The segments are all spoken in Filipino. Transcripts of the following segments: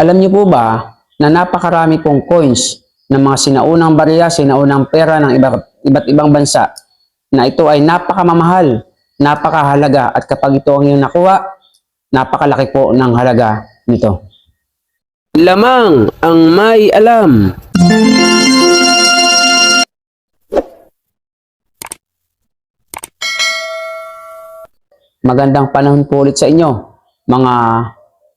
Alam niyo po ba na napakarami pong coins ng mga sinaunang barya, sinaunang pera ng iba, iba't ibang bansa na ito ay napakamamahal, napakahalaga at kapag ito ang iyong nakuha, napakalaki po ng halaga nito. Lamang ang may alam. Magandang panahon po ulit sa inyo, mga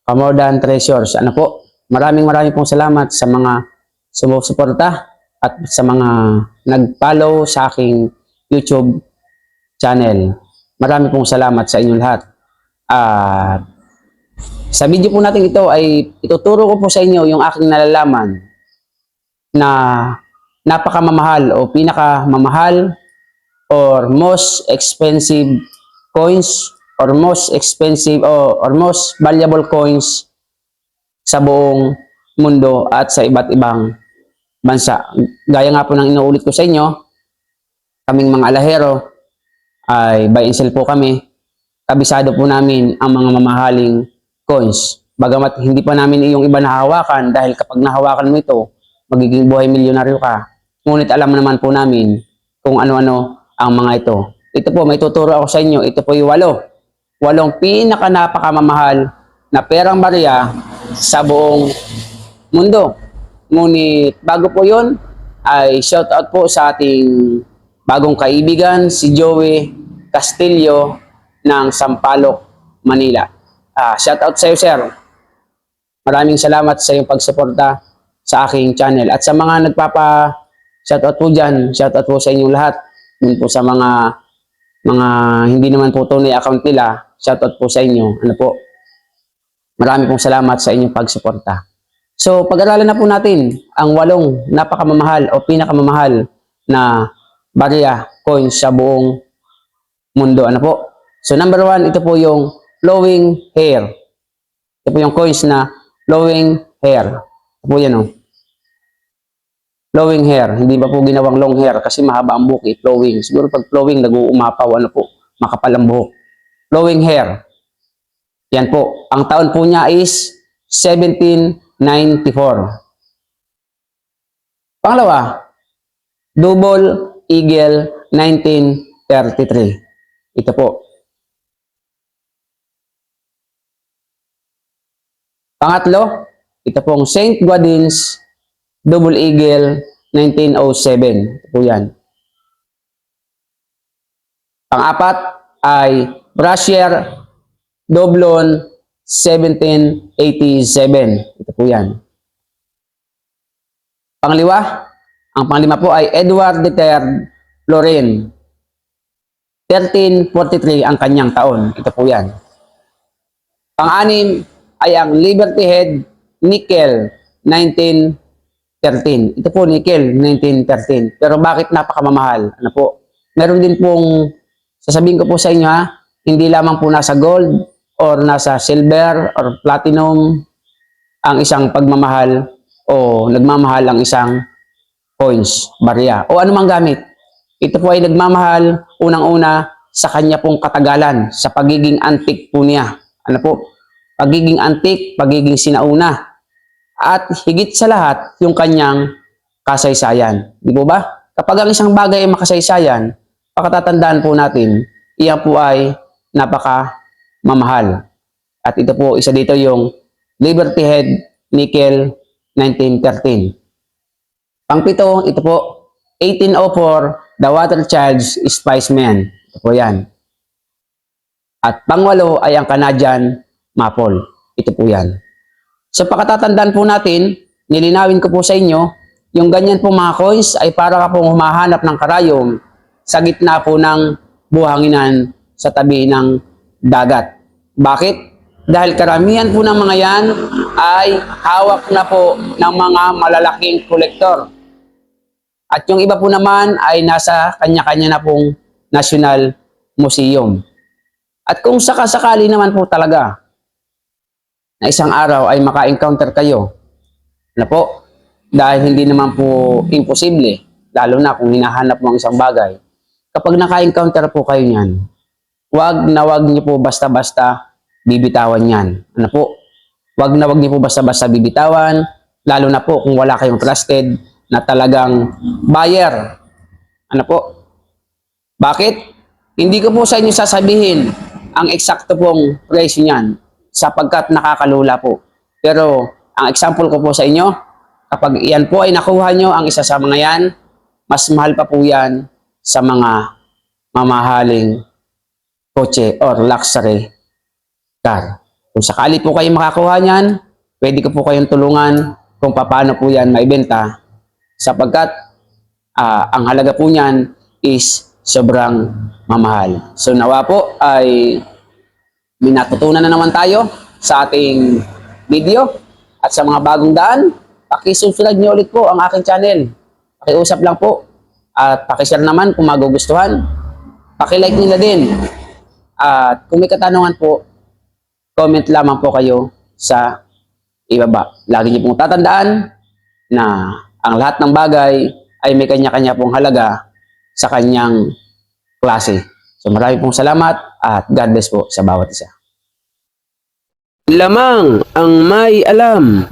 Kamordan Treasures. Ano po, maraming maraming pong salamat sa mga sumusuporta at sa mga nag-follow sa aking YouTube channel. Marami pong salamat sa inyong lahat. At sa video po natin ito ay ituturo ko po sa inyo yung aking nalalaman na napakamamahal o pinakamamahal or most expensive coins or most expensive o or most valuable coins sa buong mundo at sa iba't ibang bansa. Gaya nga po ng inuulit ko sa inyo, kaming mga alahero ay buy and sell po kami. Kabisado po namin ang mga mamahaling coins. Bagamat hindi pa namin yung iba nahawakan dahil kapag nahawakan mo ito, magiging buhay milyonaryo ka. Ngunit alam naman po namin kung ano-ano ang mga ito. Ito po, may tuturo ako sa inyo. Ito po yung walo. Walong pinaka napakamamahal na perang barya sa buong mundo. Ngunit bago po yun, ay shout out po sa ating bagong kaibigan, si Joey Castillo ng Sampaloc, Manila. Ah, shout out sa iyo, sir. Maraming salamat sa iyong pagsuporta sa aking channel. At sa mga nagpapa shout out po dyan, shout out po sa inyong lahat. Yun po sa mga mga hindi naman po tunay account nila, shoutout po sa inyo. Ano po? Marami pong salamat sa inyong pagsuporta. So, pag-aralan na po natin ang walong napakamamahal o pinakamamahal na barya coins sa buong mundo. Ano po? So, number one, ito po yung flowing hair. Ito po yung coins na flowing hair. Ito po yan, oh. Flowing hair. Hindi ba po ginawang long hair kasi mahaba ang buhok eh. Flowing. Siguro pag flowing, nag-uumapaw, ano po, makapal ang buhok. Flowing hair. Yan po. Ang taon po niya is 1794. Pangalawa, Double Eagle 1933. Ito po. Pangatlo, ito pong St. Gaudens Double Eagle 1907. Ito po yan. Pang-apat ay Brashier Doblon 1787. Ito po yan. Pangliwa, ang panglima po ay Edward III Loren. 1343 ang kanyang taon. Ito po yan. Pang-anim ay ang Liberty Head Nickel 1913. Ito po nickel 1913. Pero bakit napakamamahal? Ano po? Meron din pong sasabihin ko po sa inyo ha, hindi lamang po nasa gold or nasa silver or platinum ang isang pagmamahal o nagmamahal ang isang coins, barya o anumang gamit. Ito po ay nagmamahal unang-una sa kanya pong katagalan, sa pagiging antik po niya. Ano po? Pagiging antik, pagiging sinauna. At higit sa lahat, yung kanyang kasaysayan. Di po ba? Kapag ang isang bagay ay makasaysayan, pakatatandaan po natin, iyan po ay napaka mamahal. At ito po, isa dito yung Liberty Head Nickel 1913. Pangpito, ito po, 1804, The Water Charge Spiceman. Ito po yan. At pangwalo ay ang Canadian Maple. Ito po yan. So pakatatandaan po natin, nilinawin ko po sa inyo, yung ganyan po mga coins ay para ka pong humahanap ng karayom sa gitna po ng buhanginan sa tabi ng dagat. Bakit? Dahil karamihan po ng mga yan ay hawak na po ng mga malalaking kolektor. At yung iba po naman ay nasa kanya-kanya na pong National Museum. At kung sakasakali naman po talaga na isang araw ay maka-encounter kayo, na po, dahil hindi naman po imposible, lalo na kung hinahanap mo ang isang bagay, kapag naka-encounter po kayo niyan, wag na wag niyo po basta-basta bibitawan yan. Ano po? wag na wag niyo po basta-basta bibitawan, lalo na po kung wala kayong trusted na talagang buyer. Ano po? Bakit? Hindi ko po sa inyo sasabihin ang eksakto pong presyo niyan sapagkat nakakalula po. Pero ang example ko po sa inyo, kapag iyan po ay nakuha nyo ang isa sa mga yan, mas mahal pa po yan sa mga mamahaling kotse or luxury car. Kung sakali po kayo makakuha niyan, pwede ko po kayong tulungan kung paano po yan maibenta sapagkat ah, ang halaga po niyan is sobrang mamahal. So nawa po ay may natutunan na naman tayo sa ating video at sa mga bagong daan, pakisubscribe niyo ulit po ang aking channel. Pakiusap lang po at pakishare naman kung magugustuhan. Pakilike nila din. At kung may katanungan po, comment lamang po kayo sa ibaba. Lagi niyo pong tatandaan na ang lahat ng bagay ay may kanya-kanya pong halaga sa kanyang klase. So marami pong salamat at God bless po sa bawat isa. Lamang ang may alam.